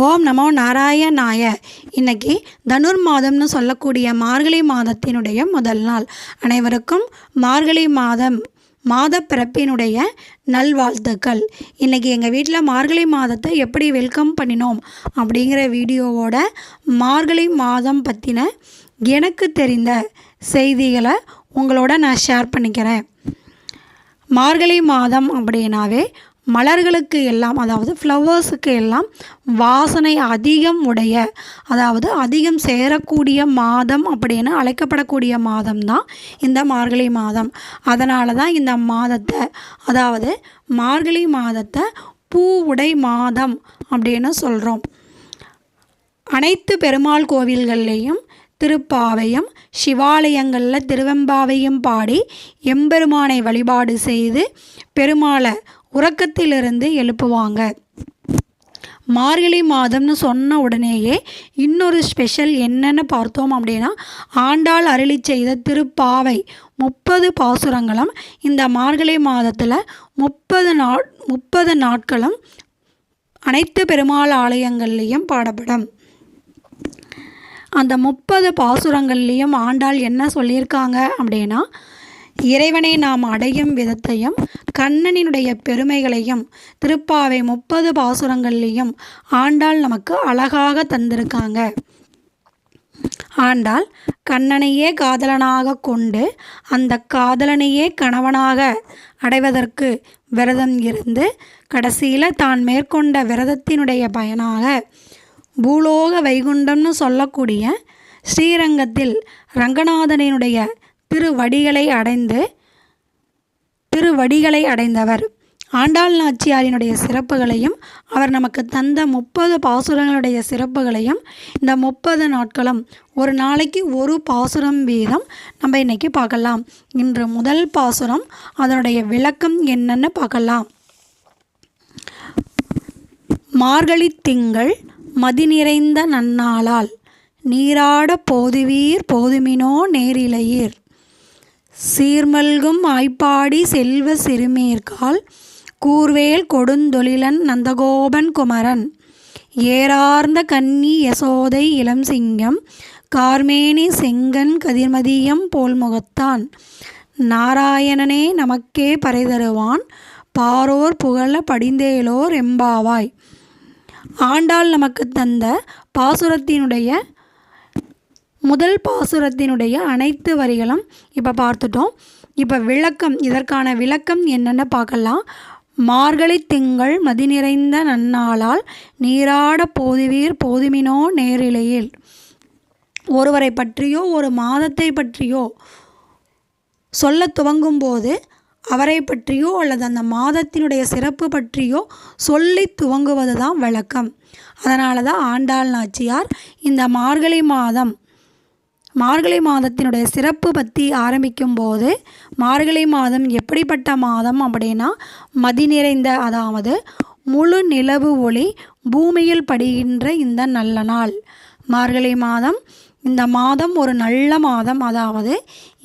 ஓம் நமோ நாராயணாய. இன்னைக்கு தனுர் மாதம்னு சொல்லக்கூடிய மார்கழி மாதத்தினுடைய முதல் நாள். அனைவருக்கும் மார்கழி மாதம் மாத பிறப்பினுடைய நல்வாழ்த்துக்கள். இன்றைக்கி எங்கள் வீட்டில் மார்கழி மாதத்தை எப்படி வெல்கம் பண்ணினோம் அப்படிங்கிற வீடியோவோட மார்கழி மாதம் பற்றின எனக்கு தெரிந்த செய்திகளை உங்களோட நான் ஷேர் பண்ணிக்கிறேன். மார்கழி மாதம் அப்படின்னாவே மலர்களுக்கு எல்லாம் அதாவது ஃப்ளவர்ஸுக்கு எல்லாம் வாசனை அதிகம் உடைய அதாவது அதிகம் சேரக்கூடிய மாதம் அப்படின்னு அழைக்கப்படக்கூடிய மாதம் தான் இந்த மார்கழி மாதம். அதனால தான் இந்த மாதத்தை அதாவது மார்கழி மாதத்தை பூ உடை மாதம் அப்படின்னு சொல்கிறோம் அனைத்து பெருமாள் கோவில்கள்லேயும் திருப்பாவையும் சிவாலயங்களில் திருவெம்பாவையும் பாடி எம்பெருமானை வழிபாடு செய்து பெருமாளை உறக்கத்திலிருந்து எழுப்புவாங்க. மார்கழி மாதம்னு சொன்ன உடனேயே இன்னொரு ஸ்பெஷல் என்னென்னு பார்த்தோம் அப்படின்னா ஆண்டாள் அருளி செய்த திருப்பாவை முப்பது பாசுரங்களும் இந்த மார்கழி மாதத்தில் முப்பது நாட் முப்பது நாட்களும் அனைத்து பெருமாள் ஆலயங்கள்லேயும் பாடப்படும். அந்த முப்பது பாசுரங்கள்லேயும் ஆண்டாள் என்ன சொல்லியிருக்காங்க அப்படின்னா இறைவனை நாம் அடையும் விதத்தையும் கண்ணனினுடைய பெருமைகளையும் திருப்பாவை முப்பது பாசுரங்கள்லேயும் ஆண்டாள் நமக்கு அழகாக தந்திருக்காங்க. ஆண்டாள் கண்ணனையே காதலனாக கொண்டு அந்த காதலனையே கணவனாக அடைவதற்கு விரதம் இருந்து கடைசியில் தான் மேற்கொண்ட விரதத்தினுடைய பயனாக பூலோக வைகுண்டம்னு சொல்லக்கூடிய ஸ்ரீரங்கத்தில் ரங்கநாதனினுடைய திருவடிகளை அடைந்து திருவடிகளை அடைந்தவர். ஆண்டாள் நாச்சியாரினுடைய சிறப்புகளையும் அவர் நமக்கு தந்த முப்பது பாசுரங்களுடைய சிறப்புகளையும் இந்த முப்பது நாட்களும் ஒரு நாளைக்கு ஒரு பாசுரம் வீதம் நம்ம இன்றைக்கி பார்க்கலாம். இன்று முதல் பாசுரம் அதனுடைய விளக்கம் என்னன்னு பார்க்கலாம். மார்கழி திங்கள் மதி நிறைந்த நன்னாளால் நீராட போதுவீர் போதுமினோ நேரிலையீர். சீர்மல்கும் ஆய்ப்பாடி செல்வ சிறுமீர்கால் கூர்வேல் கொடுந்தொழிலன் நந்தகோபன் குமரன். ஏறார்ந்த கன்னி யசோதை இளம் சிங்கம் கார்மேனி செங்கன் கதிர்மதியம் போல்முகத்தான். நாராயணனே நமக்கே பறை தருவான் பாரோர் புகழ படிந்தேலோர் எம்பாவாய். ஆண்டாள் நமக்கு தந்த பாசுரத்தினுடைய முதல் பாசுரத்தினுடைய அனைத்து வரிகளும் இப்போ பார்த்துட்டோம். இப்போ விளக்கம் இதற்கான விளக்கம் என்னென்னு பார்க்கலாம். மார்கழி திங்கள் மதி நிறைந்த நன்னாளால் நீராட போதுவீர் போதுமினோ நேரிலையில். ஒருவரை பற்றியோ ஒரு மாதத்தை பற்றியோ சொல்ல துவங்கும்போது அவரை பற்றியோ அல்லது அந்த மாதத்தினுடைய சிறப்பு பற்றியோ சொல்லி துவங்குவது தான் விளக்கம். அதனால தான் ஆண்டாள் நாச்சியார் இந்த மார்கழி மாதம் மார்கழி மாதத்தினுடைய சிறப்பு பற்றி ஆரம்பிக்கும் போது மார்கழி மாதம் எப்படிப்பட்ட மாதம் அப்படின்னா மதி நிறைந்த அதாவது முழு நிலவு ஒளி பூமியில் படுகின்ற இந்த நல்ல நாள். மார்கழி மாதம் இந்த மாதம் ஒரு நல்ல மாதம் அதாவது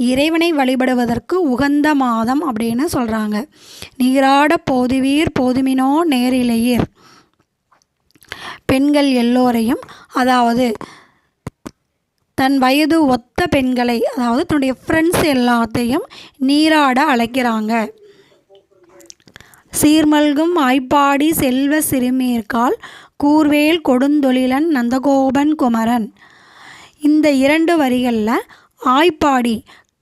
இறைவனை வழிபடுவதற்கு உகந்த மாதம் அப்படின்னு சொல்கிறாங்க நீராட போதுவீர் போதுமினோ நேரிலையீர். பெண்கள் எல்லோரையும் அதாவது தன் வயது ஒத்த பெண்களை அதாவது தன்னுடைய ஃப்ரெண்ட்ஸ் எல்லாத்தையும் நீராட அழைக்கிறாங்க. சீர்மல்கும் ஆய்ப்பாடி செல்வ சிறுமீர்கால் கூர்வேல் கொடுந்தொழிலன் நந்தகோபன் குமரன். இந்த இரண்டு வரிகளில் ஆய்ப்பாடி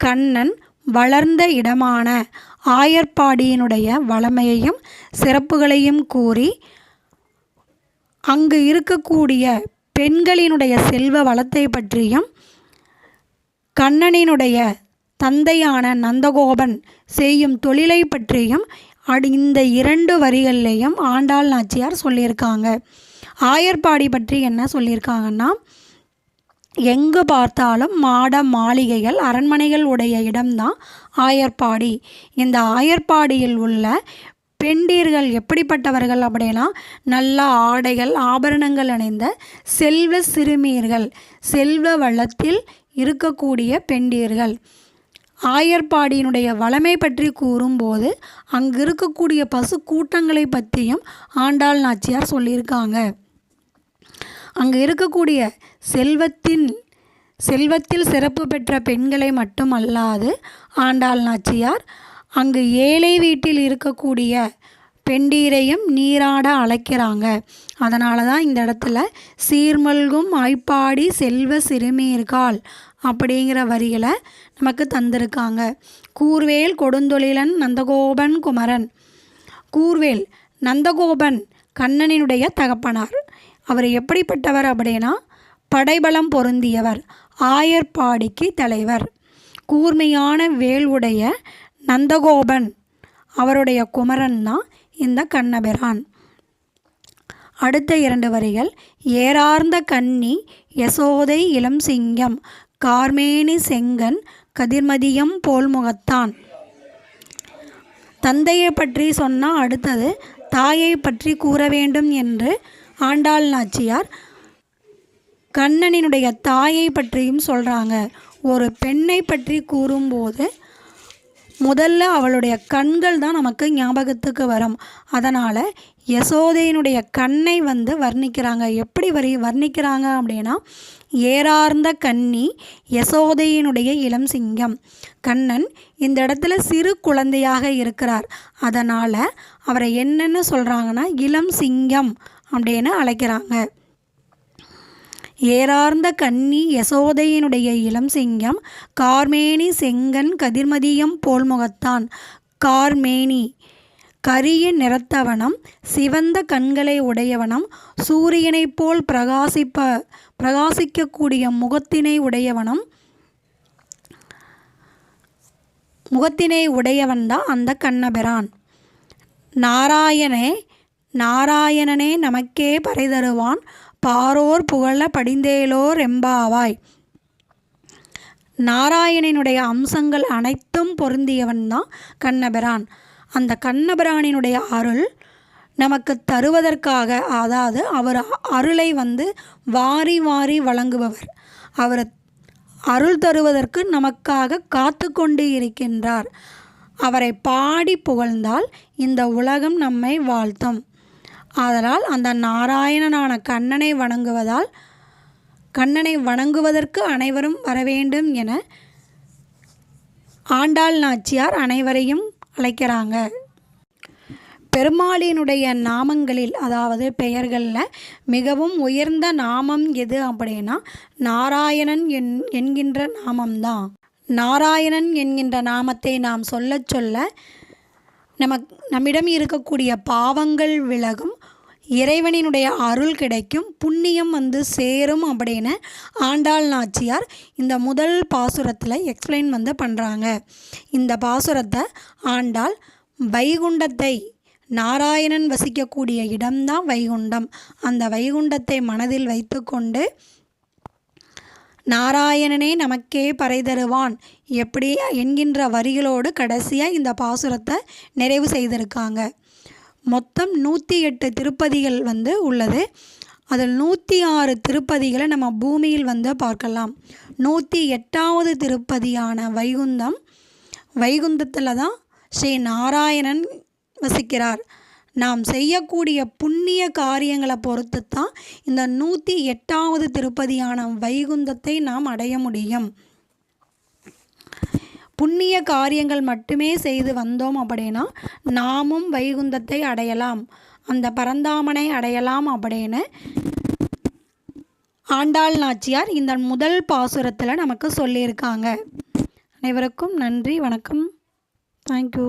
கண்ணன் வளர்ந்த இடமான ஆயர்பாடியினுடைய வளமையையும் சிறப்புகளையும் கூறி அங்கு இருக்கக்கூடிய பெண்களினுடைய செல்வ வளத்தை பற்றியும் கண்ணனினுடைய தந்தையான நந்தகோபன் செய்யும் தொழிலை பற்றியும் அடு இந்த இரண்டு வரிகள்லேயும் ஆண்டாள் நாச்சியார் சொல்லியிருக்காங்க. ஆயர்பாடி பற்றி என்ன சொல்லியிருக்காங்கன்னா எங்கு பார்த்தாலும் மாட மாளிகைகள் அரண்மனைகள் உடைய இடம்தான் ஆயர்பாடி. இந்த ஆயர்பாடியில் உள்ள பெண்டீர்கள் எப்படிப்பட்டவர்கள் அப்படின்னா நல்ல ஆடைகள் ஆபரணங்கள் அணிந்த செல்வ சிறுமியர்கள் செல்வ வளத்தில் இருக்கக்கூடிய பெண்டீர்கள். ஆயர்பாடியினுடைய வளமை பற்றி கூறும்போது அங்கு இருக்கக்கூடிய பசு கூட்டங்களை பற்றியும் ஆண்டாள் நாச்சியார் சொல்லியிருக்காங்க. அங்கு இருக்கக்கூடிய செல்வத்தின் செல்வத்தில் சிறப்பு பெற்ற பெண்களை மட்டுமல்லாது ஆண்டாள் நாச்சியார் அங்கு ஏழை வீட்டில் இருக்கக்கூடிய பெண்டீரையும் நீராட அழைக்கிறாங்க. அதனால தான் இந்த இடத்துல சீர்மல்கும் ஆய்ப்பாடி செல்வ சிறுமீர்கால் அப்படிங்கிற வரிகளை நமக்கு தந்திருக்காங்க. கூர்வேல் கொடுந்தொழிலன் நந்தகோபன் குமரன். கூர்வேல் நந்தகோபன் கண்ணனினுடைய தகப்பனார். அவர் எப்படிப்பட்டவர் அப்படின்னா படைபலம் பொருந்தியவர் ஆயர்பாடிக்கு தலைவர். கூர்மையான வேல் உடைய நந்தகோபன். அவருடைய குமரன் தான் இந்த கண்ணபிரான். அடுத்த இரண்டு வரிகள். ஏறார்ந்த கன்னி யசோதை இளம் சிங்கம் கார்மேனி செங்கன் கதிர்மதியம் போல்முகத்தான். தந்தையை பற்றி சொன்னால் அடுத்தது தாயை பற்றி கூற வேண்டும் என்று ஆண்டாள் நாச்சியார் கண்ணனினுடைய தாயை பற்றியும் சொல்கிறாங்க ஒரு பெண்ணை பற்றி கூறும்போது முதல்ல அவளுடைய கண்கள் தான் நமக்கு ஞாபகத்துக்கு வரும். அதனால் யசோதையினுடைய கண்ணை வந்து வர்ணிக்கிறாங்க. எப்படி வரி வர்ணிக்கிறாங்க அப்படின்னா ஏறார்ந்த கன்னி யசோதையினுடைய இளம் சிங்கம். கண்ணன் இந்த இடத்துல சிறு குழந்தையாக இருக்கிறார். அதனால் அவரை என்னென்னு சொல்கிறாங்கன்னா இளம் சிங்கம் அப்படின்னு அழைக்கிறாங்க. ஏறார்ந்த கன்னி யசோதையினுடைய இளம் சிங்கம் கார்மேனி செங்கன் கதிர்மதியம் போல் முகத்தான் கார்மேனி கரிய நிறத்தவனம் சிவந்த கண்களை உடையவனம் சூரியனைப் போல் பிரகாசிப்ப பிரகாசிக்கக்கூடிய முகத்தினை உடையவனம் முகத்தினை உடையவன்தான் அந்த கண்ணபிரான். நாராயணே நாராயணனே நமக்கே பறை தருவான். பாரோர் புகழ படிந்தேலோர் எம்பாவாய் நாராயணனுடைய அம்சங்கள் அனைத்தும் பொருந்தியவன் தான் கண்ணபிரான். அந்த கண்ணபிரானினுடைய அருள் நமக்கு தருவதற்காக அதாவது அவர் அருளை வந்து வாரி வாரி வழங்குபவர். அவர் அருள் தருவதற்கு நமக்காக காத்து கொண்டு இருக்கின்றார். அவரை பாடி புகழ்ந்தால் இந்த உலகம் நம்மை வாழ்த்தும். ஆதலால் அந்த நாராயணனான கண்ணனை வணங்குவதால் கண்ணனை வணங்குவதற்கு அனைவரும் வரவேண்டும் என ஆண்டாள் நாச்சியார் அனைவரையும் அழைக்கிறாங்க. பெருமாளினுடைய நாமங்களில் அதாவது பெயர்களில் மிகவும் உயர்ந்த நாமம் எது அப்படின்னா நாராயணன் என் என்கின்ற நாமம்தான். நாராயணன் என்கின்ற நாமத்தை நாம் சொல்ல சொல்ல நமக் நம்மிடம் இருக்கக்கூடிய பாவங்கள் விலகும் இறைவனினுடைய அருள் கிடைக்கும் புண்ணியம் வந்து சேரும் அப்படின்னு ஆண்டாள் நாச்சியார் இந்த முதல் பாசுரத்தில் எக்ஸ்பிளைன் வந்து பண்ணுறாங்க இந்த பாசுரத்தை ஆண்டாள் வைகுண்டத்தை நாராயணன் வசிக்கக்கூடிய இடம்தான் வைகுண்டம். அந்த வைகுண்டத்தை மனதில் வைத்துக்கொண்டு நாராயணனே நமக்கே பறை தருவான் எப்படி என்கின்ற வரிகளோடு கடைசியாக இந்த பாசுரத்தை நிறைவு செய்திருக்காங்க. மொத்தம் நூற்றி எட்டு திருப்பதிகள் வந்து உள்ளது. அதில் நூற்றி ஆறு திருப்பதிகளை நம்ம பூமியில் வந்து பார்க்கலாம். நூற்றி எட்டாவது திருப்பதியான வைகுந்தம் வைகுந்தத்தில் தான் ஸ்ரீ நாராயணன் வசிக்கிறார். நாம் செய்யக்கூடிய புண்ணிய காரியங்களை பொறுத்து தான் இந்த நூற்றி எட்டாவது திருப்பதியான வைகுந்தத்தை நாம் அடைய முடியும். புண்ணிய காரியங்கள் மட்டுமே செய்து வந்தோம் அப்படின்னா நாமும் வைகுந்தத்தை அடையலாம். அந்த பரந்தாமனை அடையலாம் அப்படின்னு ஆண்டாள் நாச்சியார் இந்த முதல் பாசுரத்தில் நமக்கு சொல்லியிருக்காங்க. அனைவருக்கும் நன்றி வணக்கம். தேங்க்யூ